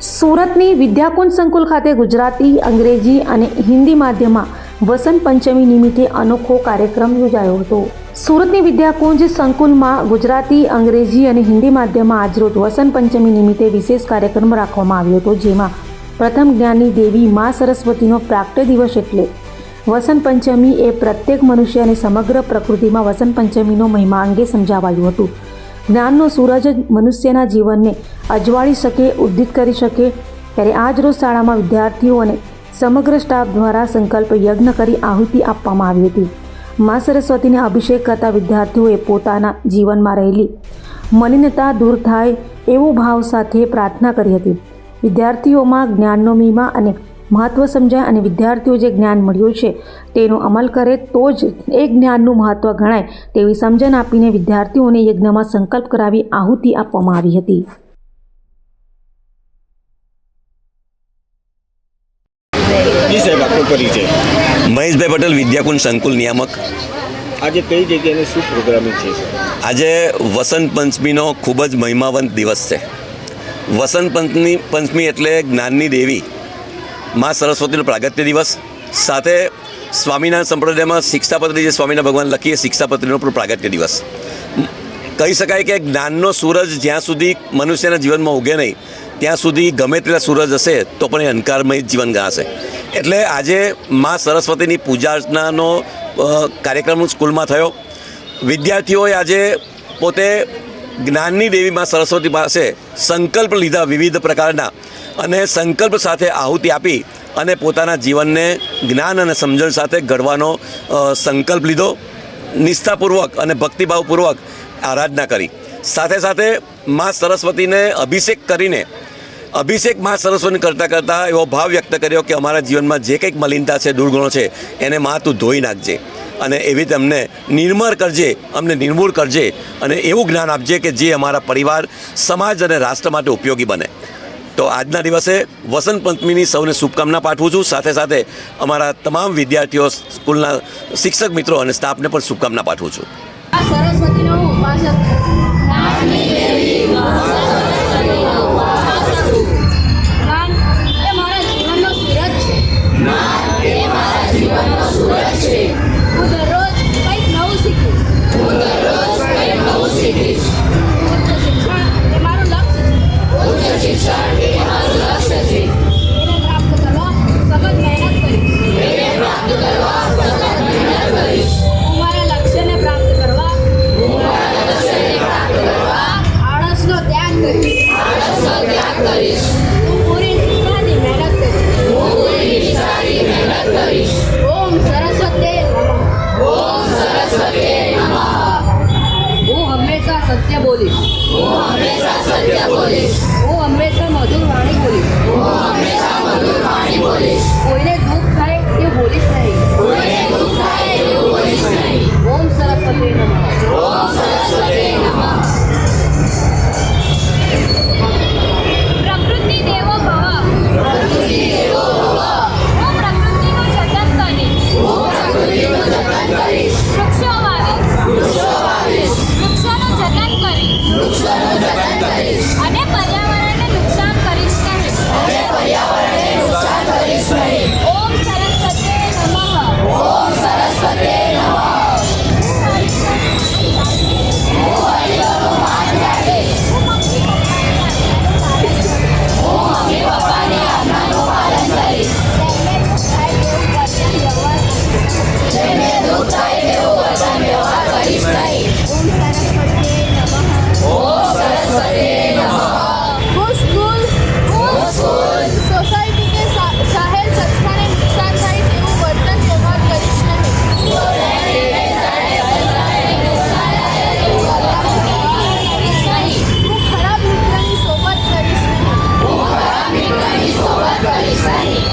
સુરતની વિદ્યાકુંજ સંકુલ ખાતે ગુજરાતી, અંગ્રેજી અને હિન્દી માધ્યમમાં વસંત પંચમી નિમિત્તે અનોખો કાર્યક્રમ યોજાયો હતો. સુરતની વિદ્યાકુંજ સંકુલમાં ગુજરાતી, અંગ્રેજી અને હિન્દી માધ્યમમાં આજરોજ વસંત પંચમી નિમિત્તે વિશેષ કાર્યક્રમ રાખવામાં આવ્યો હતો, જેમાં પ્રથમ જ્ઞાનની દેવી મા સરસ્વતીનો પ્રાગટ્ય દિવસ એટલે વસંત પંચમી એ પ્રત્યેક મનુષ્ય અને સમગ્ર પ્રકૃતિમાં વસંત પંચમીનો મહિમા અંગે સમજાવાયું હતું. જ્ઞાનનો સૂરજ જ મનુષ્યના જીવનને અજવાળી શકે ઉદ્દિત કરી શકે ત્યારે આજ રોજ શાળામાં વિદ્યાર્થીઓ અને સમગ્ર સ્ટાફ દ્વારા સંકલ્પ યજ્ઞ કરી આહુતિ આપવામાં આવી હતી. મા સરસ્વતીને અભિષેક કરતા વિદ્યાર્થીઓએ પોતાના જીવનમાં રહેલી મલિનતા દૂર થાય એવો ભાવ સાથે પ્રાર્થના કરી હતી. વિદ્યાર્થીઓમાં જ્ઞાનનો મહિમા અને મહત્ત્વ સમજાય અને વિદ્યાર્થીઓ જે જ્ઞાન મળ્યું છે તેનો અમલ કરે તો જ એ જ્ઞાનનું મહત્ત્વ ગણાય તેવી સમજણ આપીને વિદ્યાર્થીઓને યજ્ઞમાં સંકલ્પ કરાવી આહુતિ આપવામાં આવી હતી. મહેશભાઈ પટેલ વિદ્યાકુંજ સંકુલ નિયામક. આજે કઈ જગ્યાએ શું પ્રોગ્રામિંગ છે? આજે વસંત પંચમીનો ખૂબ જ મહિમાવંત દિવસ છે. વસંત પંચમી પંચમી એટલે જ્ઞાનની દેવી. મા સરસ્વતીનો પ્રાગત્ય દિવસ. સાથે સ્વામિનારાયણ સંપ્રદાયમાં શિક્ષાપત્રી જે સ્વામિનારાયણ ભગવાન લખીએ, શિક્ષાપત્રીનો પણ પ્રાગત્ય દિવસ. કહી શકાય કે જ્ઞાનનો સૂરજ જ્યાં સુધી મનુષ્યના જીવનમાં ઉગે નહીં, ત્યાં સુધી ગમે તેટલા સૂરજ હશે, તો પણ એ અંધકારમય જીવન ગણાશે એટલે આજે મા સરસ્વતીની પૂજા અર્ચનાનો કાર્યક્રમ સ્કૂલમાં થયો. વિદ્યાર્થીઓએ આજે પોતે જ્ઞાનની દેવી મા સરસ્વતી પાસે સંકલ્પ લીધા વિવિધ પ્રકારના. અને સંકલ્પ સાથે આહુતિ આપી અને પોતાના જીવનને જ્ઞાન અને સમજણ સાથે ઘડવાનો સંકલ્પ લીધો. નિષ્ઠાપૂર્વક અને ભક્તિભાવપૂર્વક આરાધના કરી. સાથે સાથે મા સરસ્વતીને અભિષેક કરીને, અભિષેક મા સરસ્વતી કરતાં કરતાં એવો ભાવ વ્યક્ત કર્યો કે અમારા જીવનમાં જે કંઈક મલિનતા છે, દુર્ગુણો છે, એને મા તું ધોઈ નાખજે અને એવી તમને નિર્મળ કરજે, અમને નિર્મૂળ કરજે અને એવું જ્ઞાન આપજે કે જે અમારા પરિવાર, સમાજ અને રાષ્ટ્ર માટે ઉપયોગી બને. તો આજના દિવસે વસંત પંચમીની સૌને શુભકામના પાઠવું છું. સાથે સાથે અમારા તમામ વિદ્યાર્થીઓ, સ્કૂલના શિક્ષક મિત્રો અને સ્ટાફને પણ શુભકામના પાઠવું છું. સરસ્વતીનો નમઃ હું હંમેશા સત્ય બોલીશ. હું હંમેશા મધુર વાણી બોલીશ. કોઈને દુઃખ થાય તે બોલીશ નહીં. ઓમ સરસ્વતી નમઃ. પ્રકૃતિ દેવો ભવ. હું પ્રકૃતિનું નહીં